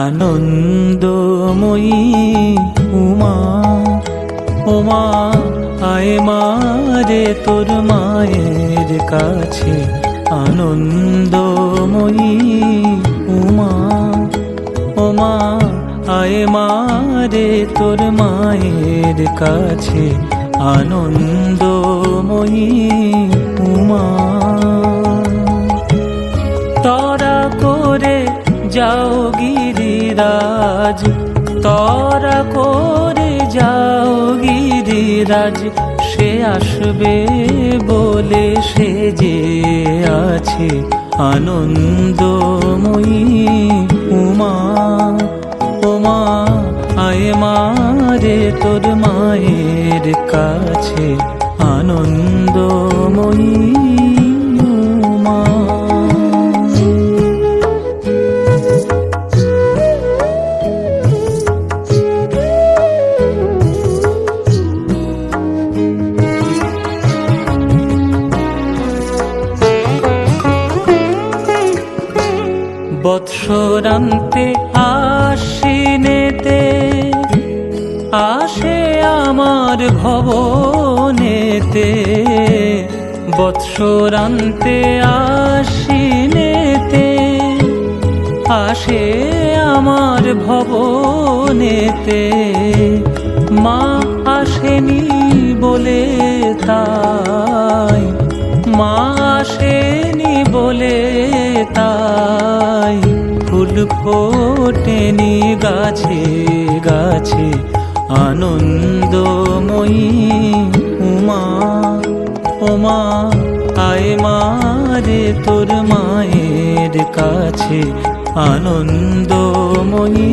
আনন্দময়ী উমা ওমা আয় মারে তোর মায়ের কাছে। আনন্দময়ী উমা ওমা আয় মারে তোর মায়ের কাছে। আনন্দময়ী যাও গিরিরাজ, তরা করে যাও গিরিরাজ, সে আসবে বলে সে যে আছে আনন্দময়ী। উমা ওমা আয় মারে তোর মায়ের কাছে আনন্দময়ী। বৎসরান্তে আশ্বিনেতে আসে আমার ভবনেতে বৎসরান্তে আশ্বিনেতে আসে আমার ভবনেতে মা আসেনি বলে তাই, মা আসেনি বলে তাই। ফোটেনি গাছে গাছে আনন্দময়ী উমা উমা আয় মারে তোর মায়ের কাছে আনন্দময়ী।